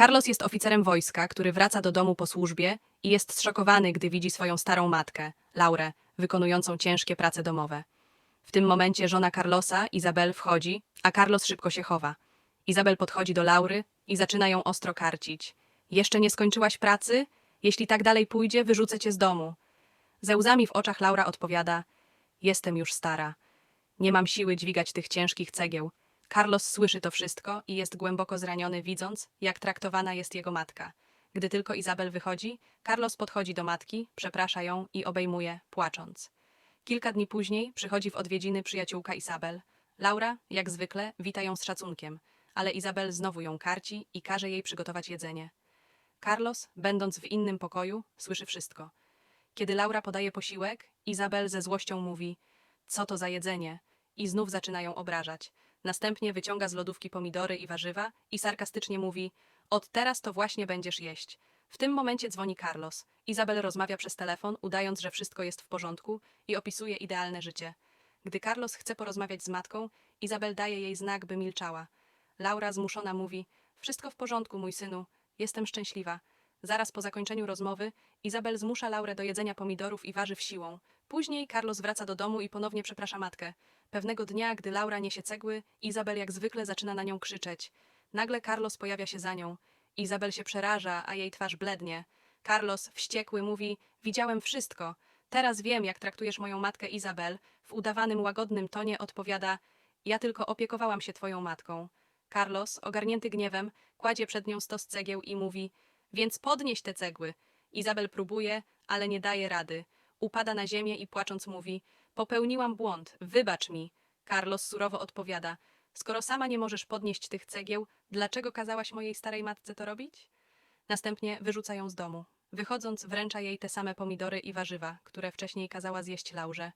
Carlos jest oficerem wojska, który wraca do domu po służbie i jest zszokowany, gdy widzi swoją starą matkę, Laurę, wykonującą ciężkie prace domowe. W tym momencie żona Carlosa, Izabel, wchodzi, a Carlos szybko się chowa. Izabel podchodzi do Laury i zaczyna ją ostro karcić. Jeszcze nie skończyłaś pracy? Jeśli tak dalej pójdzie, wyrzucę cię z domu. Ze łzami w oczach Laura odpowiada: Jestem już stara. Nie mam siły dźwigać tych ciężkich cegieł. Carlos słyszy to wszystko i jest głęboko zraniony, widząc, jak traktowana jest jego matka. Gdy tylko Izabel wychodzi, Carlos podchodzi do matki, przeprasza ją i obejmuje, płacząc. Kilka dni później przychodzi w odwiedziny przyjaciółka Izabel. Laura, jak zwykle, wita ją z szacunkiem, ale Izabel znowu ją karci i każe jej przygotować jedzenie. Carlos, będąc w innym pokoju, słyszy wszystko. Kiedy Laura podaje posiłek, Izabel ze złością mówi: Co to za jedzenie? I znów zaczyna ją obrażać. Następnie wyciąga z lodówki pomidory i warzywa i sarkastycznie mówi: Od teraz to właśnie będziesz jeść. W tym momencie dzwoni Carlos. Izabel rozmawia przez telefon, udając, że wszystko jest w porządku i opisuje idealne życie. Gdy Carlos chce porozmawiać z matką, Izabel daje jej znak, by milczała. Laura zmuszona mówi: Wszystko w porządku, mój synu, jestem szczęśliwa. Zaraz po zakończeniu rozmowy, Izabel zmusza Laurę do jedzenia pomidorów i warzyw siłą. Później Carlos wraca do domu i ponownie przeprasza matkę. Pewnego dnia, gdy Laura niesie cegły, Izabel jak zwykle zaczyna na nią krzyczeć. Nagle Carlos pojawia się za nią. Izabel się przeraża, a jej twarz blednie. Carlos, wściekły, mówi: Widziałem wszystko. Teraz wiem, jak traktujesz moją matkę Izabel. W udawanym, łagodnym tonie odpowiada: Ja tylko opiekowałam się twoją matką. Carlos, ogarnięty gniewem, kładzie przed nią stos cegieł i mówi: Więc podnieś te cegły. Izabel próbuje, ale nie daje rady. Upada na ziemię i płacząc mówi: Popełniłam błąd, wybacz mi. Carlos surowo odpowiada: Skoro sama nie możesz podnieść tych cegieł, dlaczego kazałaś mojej starej matce to robić? Następnie wyrzuca ją z domu. Wychodząc, wręcza jej te same pomidory i warzywa, które wcześniej kazała zjeść Laurze.